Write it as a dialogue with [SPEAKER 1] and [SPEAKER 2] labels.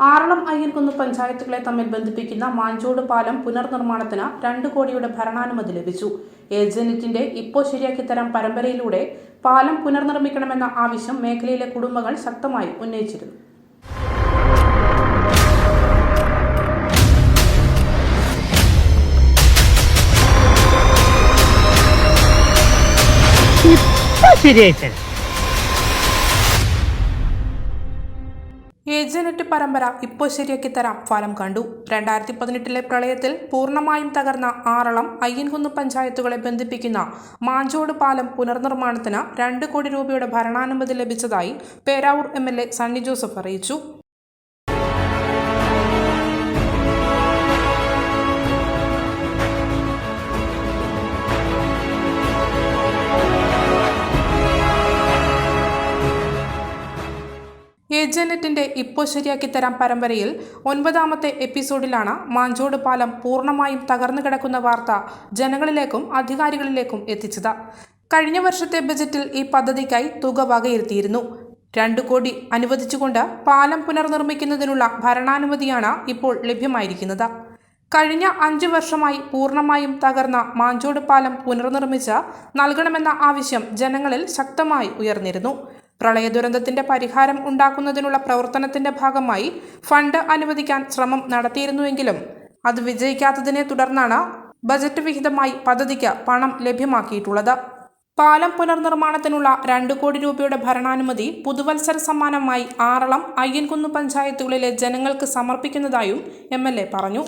[SPEAKER 1] ആറളം അയ്യൻകുന്ന് പഞ്ചായത്തുകളെ തമ്മിൽ ബന്ധിപ്പിക്കുന്ന മാഞ്ചോട് പാലം പുനർനിർമ്മാണത്തിന് രണ്ട് കോടിയുടെ ഭരണാനുമതി ലഭിച്ചു. ഏജനറ്റിന്റെ ഇപ്പോ ശരിയാക്കിത്തരം തരാം പരമ്പരയിലൂടെ പാലം പുനർനിർമ്മിക്കണമെന്ന ആവശ്യം മേഖലയിലെ കുടുംബങ്ങൾ ശക്തമായി ഉന്നയിച്ചിരുന്നു.
[SPEAKER 2] ശരിയായി
[SPEAKER 1] ഏജനറ്റ് പരമ്പര ഇപ്പോൾ ശരിയാക്കി തരാം. ഫലം കണ്ടു. രണ്ടായിരത്തി പതിനെട്ടിലെ പ്രളയത്തിൽ പൂർണമായും തകർന്ന ആറളം അയ്യൻകുന്ന് പഞ്ചായത്തുകളെ ബന്ധിപ്പിക്കുന്ന മാഞ്ചോട് പാലം പുനർനിർമ്മാണത്തിന് രണ്ട് കോടി രൂപയുടെ ഭരണാനുമതി ലഭിച്ചതായി Peravoor M L A Sunny Joseph അറിയിച്ചു. ഏജനറ്റിന്റെ ഇപ്പോ ശരിയാക്കി തരാം പരമ്പരയിൽ ഒൻപതാമത്തെ എപ്പിസോഡിലാണ് മാഞ്ചോട് പാലം പൂർണമായും തകർന്നു കിടക്കുന്ന വാർത്ത ജനങ്ങളിലേക്കും അധികാരികളിലേക്കും എത്തിച്ചത്. കഴിഞ്ഞ വർഷത്തെ ബജറ്റിൽ ഈ പദ്ധതിക്കായി തുക വകയിരുത്തിയിരുന്നു. രണ്ടു കോടി അനുവദിച്ചുകൊണ്ട് പാലം പുനർനിർമ്മിക്കുന്നതിനുള്ള ഭരണാനുമതിയാണ് ഇപ്പോൾ ലഭ്യമായിരിക്കുന്നത്. കഴിഞ്ഞ അഞ്ച് വർഷമായി പൂർണമായും തകർന്ന മാഞ്ചോട് പാലം പുനർനിർമ്മിച്ച് നൽകണമെന്ന ആവശ്യം ജനങ്ങളിൽ ശക്തമായി ഉയർന്നിരുന്നു. പ്രളയ ദുരന്തത്തിന്റെ പരിഹാരം ഉണ്ടാക്കുന്നതിനുള്ള പ്രവർത്തനത്തിന്റെ ഭാഗമായി ഫണ്ട് അനുവദിക്കാൻ ശ്രമം നടത്തിയിരുന്നുവെങ്കിലും അത് വിജയിക്കാത്തതിനെ തുടർന്നാണ് ബജറ്റ് വിഹിതമായി പദ്ധതിക്ക് പണം ലഭ്യമാക്കിയിട്ടുള്ളത്. പാലം പുനർനിർമ്മാണത്തിനുള്ള രണ്ട് കോടി രൂപയുടെ ഭരണാനുമതി പുതുവത്സര സമ്മാനമായി ആറളം അയ്യൻകുന്ന് പഞ്ചായത്തുകളിലെ ജനങ്ങൾക്ക് സമർപ്പിക്കുന്നതായും എം പറഞ്ഞു.